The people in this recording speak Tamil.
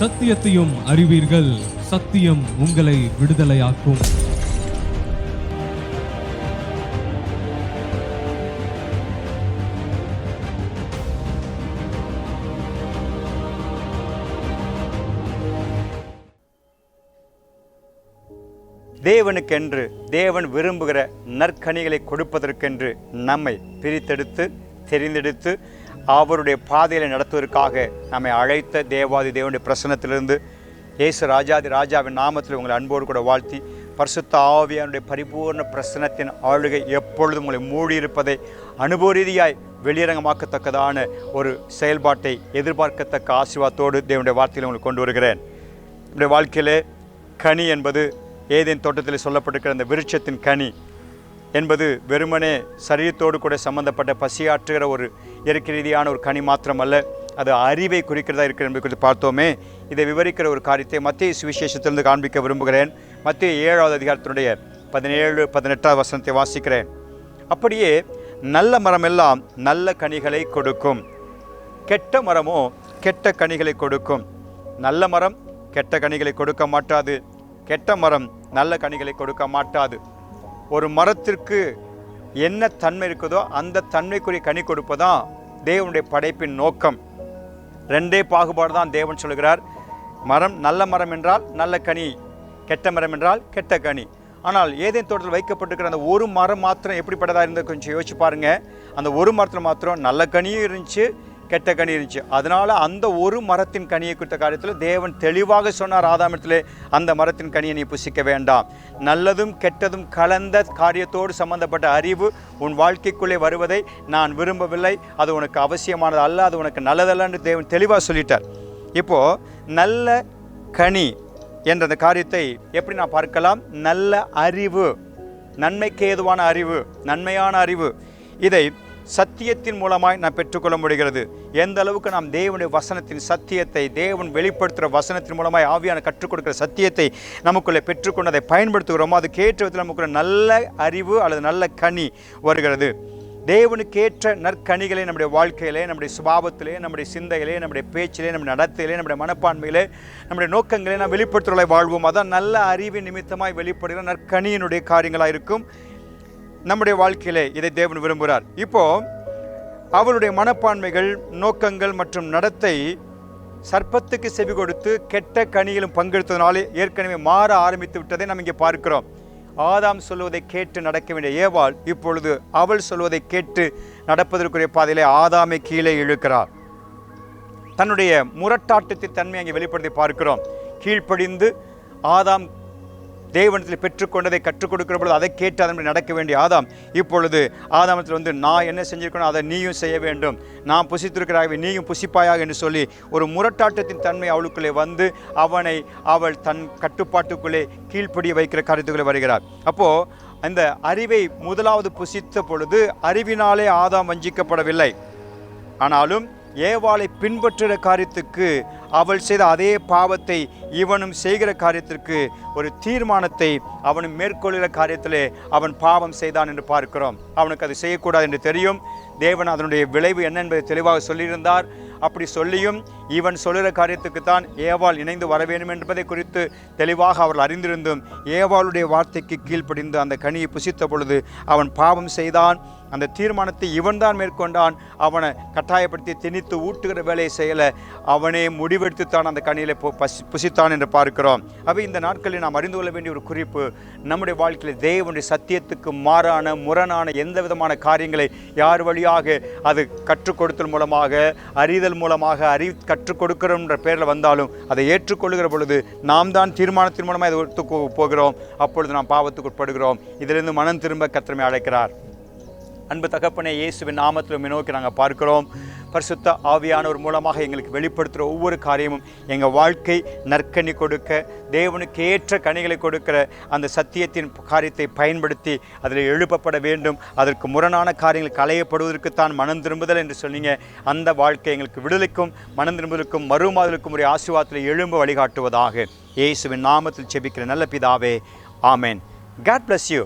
சத்தியத்தையும் அறிவீர்கள். சத்தியம் உங்களை விடுதலையாக்கும். தேவனுக்கென்று தேவன் விரும்புகிற நற்கனிகளை கொடுப்பதற்கென்று நம்மை பிரித்தெடுத்து தெரிந்தெடுத்து அவருடைய பாதையில் நடத்துவதற்காக நம்மை அழைத்த தேவாதி தேவனுடைய பிரசனத்திலிருந்து இயேசு ராஜாதி ராஜாவின் நாமத்தில் உங்களை அன்போடு கூட வாழ்த்தி பரிசுத்த ஆவியானுடைய பரிபூர்ண பிரசனத்தின் ஆளுகை எப்பொழுதும் உங்களை மூடியிருப்பதை அனுபவ ரீதியாய் வெளியரங்கமாக்கத்தக்கதான ஒரு செயல்பாட்டை எதிர்பார்க்கத்தக்க ஆசீர்வாதத்தோடு தேவனுடைய வார்த்தையில் உங்களுக்கு கொண்டு வருகிறேன். என்னுடைய வாழ்க்கையிலே கனி என்பது ஏதேன் தோட்டத்தில் சொல்லப்பட்டிருக்கிற அந்த விருட்சத்தின் கனி. என்பது வெறுமனே சரீரத்தோடு கூட சம்பந்தப்பட்ட பசியாற்றுகிற ஒரு இயற்கை ரீதியான ஒரு கனி மாத்திரமல்ல. அது அறிவை குறிக்கிறதா இருக்கிறது என்பதை குறித்து பார்த்தோமே. இதை விவரிக்கிற ஒரு காரியத்தை மத்திய சுவிசேஷத்திலிருந்து காண்பிக்க விரும்புகிறேன். மத்திய ஏழாவது அதிகாரத்தினுடைய பதினேழு பதினெட்டாவது வசனத்தை வாசிக்கிறேன். அப்படியே நல்ல மரமெல்லாம் நல்ல கனிகளை கொடுக்கும். கெட்ட மரமோ கெட்ட கனிகளை கொடுக்கும். நல்ல மரம் கெட்ட கனிகளை கொடுக்க மாட்டாது. கெட்ட மரம் நல்ல கனிகளை கொடுக்க மாட்டாது. ஒரு மரத்திற்கு என்ன தன்மை இருக்குதோ அந்த தன்மைக்குரிய கனி கொடுப்பதான் தேவனுடைய படைப்பின் நோக்கம். ரெண்டே பாகுபாடு தான் தேவன் சொல்கிறார். மரம் நல்ல மரம் என்றால் நல்ல கனி கெட்ட மரம் என்றால் கெட்ட கனி. ஆனால் ஏதேன் தோட்டத்தில் வைக்கப்பட்டிருக்கிற அந்த ஒரு மரம் மாத்திரம் எப்படிப்பட்டதாக இருந்தது கொஞ்சம் யோசிச்சு பாருங்கள் அந்த ஒரு மரத்தில் மாத்திரம் நல்ல கனியும் இருந்துச்சு கெட்ட கனி இருந்துச்சு. அதனால் அந்த ஒரு மரத்தின் கனியை குறித்த காரியத்தில் தேவன் தெளிவாக சொன்னார் ஆதாமத்தில் அந்த மரத்தின் கனியை நீ புசிக்க வேண்டாம். நல்லதும் கெட்டதும் கலந்த காரியத்தோடு சம்பந்தப்பட்ட அறிவு உன் வாழ்க்கைக்குள்ளே வருவதை நான் விரும்பவில்லை. அது உனக்கு அவசியமானது அல்ல அது உனக்கு நல்லதல்லன்னு தேவன் தெளிவாக சொல்லிட்டார். இப்போது நல்ல கனி என்ற அந்த காரியத்தை எப்படி நான் பார்க்கலாம்? நல்ல அறிவு நன்மைக்கு ஏதுவான அறிவு நன்மையான அறிவு. இதை சத்தியத்தின் மூலமாய் நாம் பெற்றுக்கொள்ள முடிகிறது. எந்த அளவுக்கு நாம் தேவனுடைய வசனத்தின் சத்தியத்தை தேவன் வெளிப்படுத்துகிற வசனத்தின் மூலமாய் ஆவியான கற்றுக் கொடுக்குற சத்தியத்தை நமக்குள்ளே பெற்றுக்கொண்டு அதை பயன்படுத்துகிறோமோ கேட்ட விதத்தில் நமக்குள்ள நல்ல அறிவு அல்லது நல்ல கனி வருகிறது. தேவனுக்கேற்ற நற்கனிகளை நம்முடைய வாழ்க்கையிலே நம்முடைய சுபாவத்திலே நம்முடைய சிந்தையிலே நம்முடைய பேச்சிலே நம்முடைய நடத்தையிலே நம்முடைய மனப்பான்மையிலே நம்முடைய நோக்கங்களே நாம் வெளிப்படுத்துவதை வாழ்வோம். அதான் நல்ல அறிவின் நிமித்தமாய் வெளிப்படுகிற நற்கனியினுடைய காரியங்களாக இருக்கும். நம்முடைய வாழ்க்கையிலே இதை தேவன் விரும்புகிறார். இப்போ அவருடைய மனப்பான்மைகள் நோக்கங்கள் மற்றும் நடத்தை சர்ப்பத்துக்கு செவி கொடுத்து கெட்ட கனியிலும் பங்கெடுத்ததனாலே ஏற்கனவே மாற ஆரம்பித்து விட்டதை நாம் இங்கே பார்க்கிறோம். ஆதாம் சொல்வதை கேட்டு நடக்க வேண்டிய ஏவாள் இப்பொழுது அவள் சொல்வதை கேட்டு நடப்பதற்குரிய பாதையிலே ஆதாமை கீழே இழுக்கிறார். தன்னுடைய முரட்டாட்டத்தின் தன்மை அங்கே வெளிப்படுத்தி பார்க்கிறோம். கீழ்ப்படிந்து ஆதாம் தேவனத்தில் பெற்றுக்கொண்டதை கற்றுக் கொடுக்கிற பொழுது அதை கேட்டு அதன்படி நடக்க வேண்டிய ஆதாம். இப்பொழுது ஆதாமத்தில் வந்து நான் என்ன செஞ்சிருக்கணும் அதை நீயும் செய்ய வேண்டும். நான் புசித்திருக்கிறாகவே நீயும் புசிப்பாயாக என்று சொல்லி ஒரு முரட்டாட்டத்தின் தன்மை அவளுக்குள்ளே வந்து அவனை அவள் தன் கட்டுப்பாட்டுக்குள்ளே கீழ்ப்படிய வைக்கிற காரியத்துக்குள்ளே வருகிறார் அப்போது அந்த அறிவை முதலாவது புசித்த பொழுது அறிவினாலே ஆதாம் வஞ்சிக்கப்படவில்லை. ஆனாலும் ஏவாளை பின்பற்றுகிற காரியத்துக்கு அவள் செய்த அதே பாவத்தை இவனும் செய்கிற காரியத்திற்கு ஒரு தீர்மானத்தை அவனும் மேற்கொள்கிற காரியத்திலே அவன் பாவம் செய்தான் என்று பார்க்கிறோம். அவனுக்கு அது செய்யக்கூடாது என்று தெரியும். தேவன் அதனுடைய விளைவு என்ன என்பதை தெளிவாக சொல்லியிருந்தார். அப்படி சொல்லியும் இவன் சொல்லுகிற காரியத்துக்கு தான் ஏவாள் இணைந்து வர வேண்டும் என்பதை குறித்து தெளிவாக அவர்கள் அறிந்திருந்தும் ஏவாளுடைய வார்த்தைக்கு கீழ்ப்படிந்து அந்த கனியை புசித்த பொழுது அவன் பாவம் செய்தான். அந்த தீர்மானத்தை இவன்தான் மேற்கொண்டான். அவனை கட்டாயப்படுத்தி திணித்து ஊட்டுகிற வேலையை செய்யலை. அவனே முடிவெடுத்துத்தான் அந்த கனியில் பு- பசி- புசித்தான் என்று பார்க்கிறோம். அவை இந்த நாட்களில் நாம் அறிந்து கொள்ள வேண்டிய ஒரு குறிப்பு நம்முடைய வாழ்க்கையில் தேவனுடைய சத்தியத்துக்கு மாறான முரணான எந்த விதமான காரியங்களை யார் வழியாக அது கற்றுக் கொடுத்தல் மூலமாக அறிதல் மூலமாக அறி கற்றுக் கொடுக்கிறோம்ன்ற பேரில் வந்தாலும் அதை ஏற்றுக்கொள்கிற பொழுது நாம் தான் தீர்மானத்தின் மூலமாக அதை ஒத்து போகிறோம். அப்பொழுது நாம் பாவத்துக்கு உட்படுகிறோம் இதிலிருந்து மனம் திரும்ப கத்திரமே அழைக்கிறார். அன்பு தகப்பனே இயேசுவின் நாமத்தில் உம்மை நோக்கி நாங்கள் பார்க்கிறோம். பரிசுத்த ஆவியானவர் மூலமாக எங்களுக்கு வெளிப்படுத்துகிற ஒவ்வொரு காரியமும் எங்கள் வாழ்க்கை நற்கனி கொடுக்க தேவனுக்கு ஏற்ற கனிகளை கொடுக்கிற அந்த சத்தியத்தின் காரியத்தை பயன்படுத்தி அதில் எழுப்பப்பட வேண்டும். அதற்கு முரணான காரியங்கள் களையப்படுவதற்குத்தான் மனம் திரும்புதல் என்று சொன்னீங்க. அந்த வாழ்க்கை எங்களுக்கு விடுதலைக்கும் மனம் திரும்புதலுக்கும் மறுமாதலுக்கும் ஒரு ஆசீர்வாதத்தில் எழும்ப வழிகாட்டுவதாக இயேசுவின் நாமத்தில் செபிக்கிற நல்ல பிதாவே ஆமென். God bless you